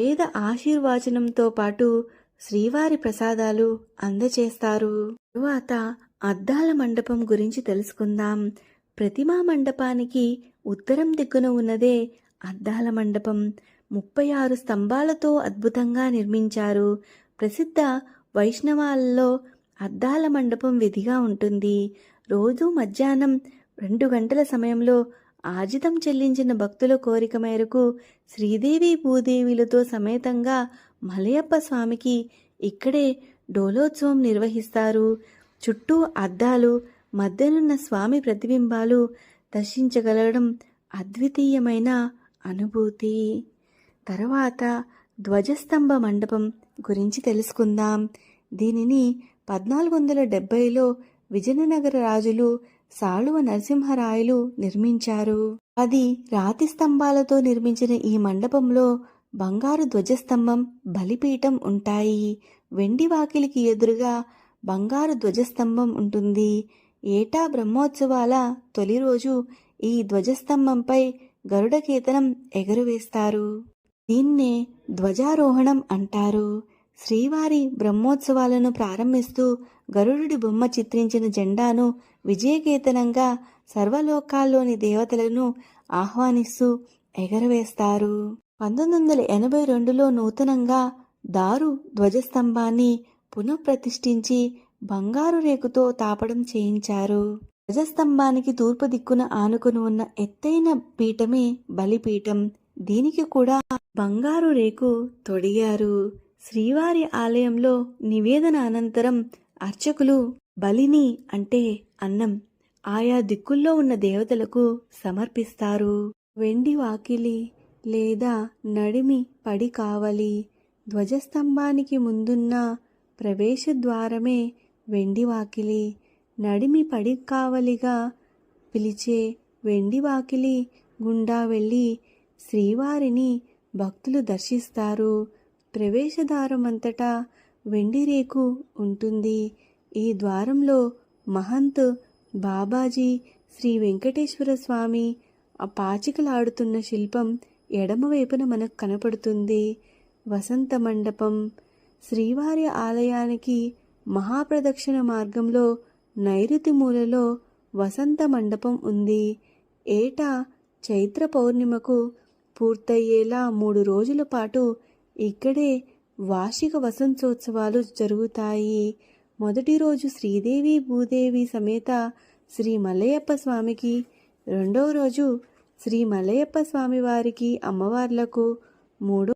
వేద ఆశీర్వాచనంతో పాటు శ్రీవారి ప్రసాదాలు అందచేస్తారు. తరువాత అద్దాల మండపం గురించి తెలుసుకుందాం. ప్రతిమా మండపానికి ఉత్తరం దిక్కున ఉన్నదే అద్దాల మండపం. ముప్పై ఆరు స్తంభాలతో అద్భుతంగా నిర్మించారు. ప్రసిద్ధ వైష్ణవాలలో అద్దాల మండపం విధిగా ఉంటుంది. రోజు మధ్యాహ్నం రెండు గంటల సమయంలో ఆజితం చెల్లించిన భక్తుల కోరిక మేరకు శ్రీదేవి భూదేవిలతో సమేతంగా మలయప్ప స్వామికి ఇక్కడే డోలోత్సవం నిర్వహిస్తారు. చుట్టూ అద్దాలు మధ్యనున్న స్వామి ప్రతిబింబాలు దర్శించగలగడం అద్వితీయమైన అనుభూతి. తర్వాత ధ్వజస్తంభ మండపం గురించి తెలుసుకుందాం. దీనిని పద్నాలుగు వందల డెబ్బైలో విజయనగర రాజులు సాళువ నరసింహరాయలు నిర్మించారు. అది రాతి స్తంభాలతో నిర్మించిన ఈ మండపంలో బంగారు ధ్వజస్తంభం బలిపీఠం ఉంటాయి. వెండి వాకిలికి ఎదురుగా బంగారు ధ్వజస్తంభం ఉంటుంది. ఏటా బ్రహ్మోత్సవాల తొలి రోజు ఈ ధ్వజస్తంభంపై గరుడకేతనం ఎగురవేస్తారు. దీన్నే ధ్వజారోహణం అంటారు. శ్రీవారి బ్రహ్మోత్సవాలను ప్రారంభిస్తూ గరుడుడి బొమ్మ చిత్రించిన జెండాను విజయకేతనంగా సర్వలోకాల్లోని దేవతలను ఆహ్వానిస్తూ ఎగరవేస్తారు. పంతొమ్మిది వందల ఎనభై రెండులో నూతనంగా దారు ధ్వజస్తంభాన్ని పునఃప్రతిష్ఠించి బంగారు రేకుతో తాపడం చేయించారు. ధ్వజస్తంభానికి తూర్పు దిక్కున ఆనుకుని ఉన్న ఎత్తైన పీఠమే బలిపీఠం. దీనికి కూడా బంగారు రేకు తొడిగారు. శ్రీవారి ఆలయంలో నివేదన అనంతరం అర్చకులు బలిని అంటే అన్నం ఆయా దిక్కుల్లో ఉన్న దేవతలకు సమర్పిస్తారు. వెండి వాకిలి లేదా నడిమి పడి కావలి ధ్వజస్తంభానికి ముందున్న ప్రవేశద్వారమే వెండి వాకిలి. నడిమి పడి కావలిగా పిలిచే వెండి వాకిలి గుండా వెళ్ళి శ్రీవారిని భక్తులు దర్శిస్తారు. ప్రవేశద్వారమంతటా వెండి రేకు ఉంటుంది. ఈ ద్వారంలో మహంత్ బాబాజీ శ్రీ వెంకటేశ్వర స్వామి ఆ పాచికలాడుతున్న శిల్పం ఎడమవైపున మనకు కనపడుతుంది. వసంత మండపం. శ్రీవారి ఆలయానికి మహాప్రదక్షిణ మార్గంలో నైరుతి మూలలో వసంత మండపం ఉంది. ఏటా చైత్ర పౌర్ణిమకు పూర్తయ్యేలా మూడు రోజుల పాటు ఇక్కడే వార్షిక వసంతోత్సవాలు జరుగుతాయి. మొదటి రోజు శ్రీదేవి భూదేవి సమేత శ్రీ మల్లయ్యప్ప స్వామికి రెండవ రోజు శ్రీ మల్లయ్యప్ప స్వామి వారికి అమ్మవార్లకు మూడో